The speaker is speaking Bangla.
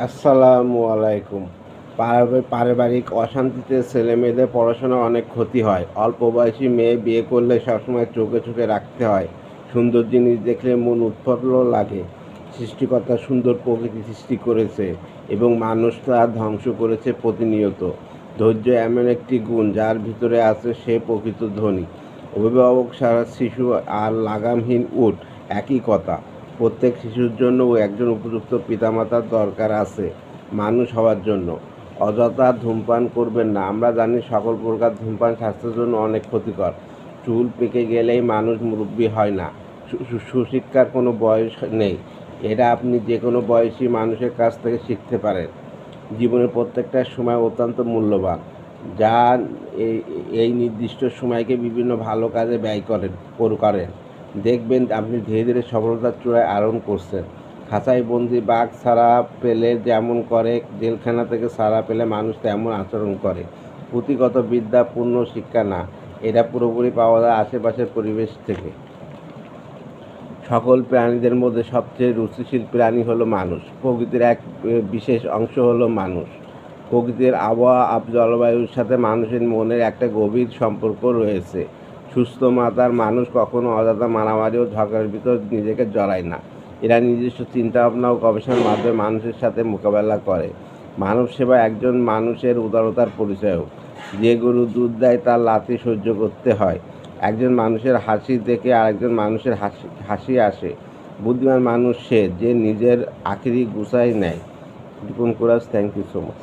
আসসালামু আলাইকুম। পারিবারিক অশান্তিতে ছেলে মেয়েদের পড়াশোনা অনেক ক্ষতি হয়। অল্প বয়সী মেয়ে বিয়ে করলে সবসময় চোখে চোখে রাখতে হয়। সুন্দর জিনিস দেখলে মন উৎফুল্ল লাগে। সৃষ্টিকর্তা সুন্দর প্রকৃতি সৃষ্টি করেছে এবং মানুষ তা ধ্বংস করেছে প্রতিনিয়ত। ধৈর্য এমন একটি গুণ যার ভিতরে আছে সে প্রকৃত ধনী। অভিভাবক সারা শিশু আর লাগামহীন উঠ একই কথা। প্রত্যেক শিশুর জন্য ও একজন উপযুক্ত পিতামাতার দরকার আছে, মানুষ হওয়ার জন্য। অযথা ধূমপান করবেন না। আমরা জানি সকল প্রকার ধূমপান স্বাস্থ্যের জন্য অনেক ক্ষতিকর। চুল পেকে গেলেই মানুষ মুরব্বী হয় না। সুশিক্ষার কোনো বয়স নেই। এটা আপনি যে কোনো বয়সী মানুষের কাছ থেকে শিখতে পারেন। জীবনের প্রত্যেকটা সময় অত্যন্ত মূল্যবান। যা এই নির্দিষ্ট সময়কে বিভিন্ন ভালো কাজে ব্যয় করেন করেন। দেখবেন আপনি ধীরে ধীরে সফলতার চূড়ায় আরোহণ করছেন। খাঁচাই বন্দি বাঘ ছাড়া পেলে যেমন করে, জেলখানা থেকে ছাড়া পেলে মানুষ তেমন আচরণ করে। পুঁথিগত বিদ্যা পূর্ণ, শিক্ষা না। এটা পুরোপুরি পাওয়া যায় আশেপাশের পরিবেশ থেকে। সকল প্রাণীদের মধ্যে সবচেয়ে রুচিশীল প্রাণী হলো মানুষ। প্রকৃতির এক বিশেষ অংশ হলো মানুষ। প্রকৃতির আবহাওয়া আব জলবায়ুর সাথে মানুষের মনের একটা গভীর সম্পর্ক রয়েছে। সুস্থ মাতার মানুষ কখনো অযথা মারামারি ও ঝগড়ার ভিতর নিজেকে জড়ায় না। এরা নিজস্ব চিন্তা ভাবনা ও গবেষণার মাধ্যমে মানুষের সাথে মোকাবেলা করে। মানব সেবা একজন মানুষের উদারতার পরিচয়ক যে গরু দুধ দেয়, তার লাথি সহ্য করতে হয়। একজন মানুষের হাসি দেখে আরেকজন মানুষের হাসি হাসি আসে। বুদ্ধিমান মানুষ সে, যে নিজের আখিরি গুছাই নেয়। দীপন কুরাজ থ্যাংক ইউ সো মাচ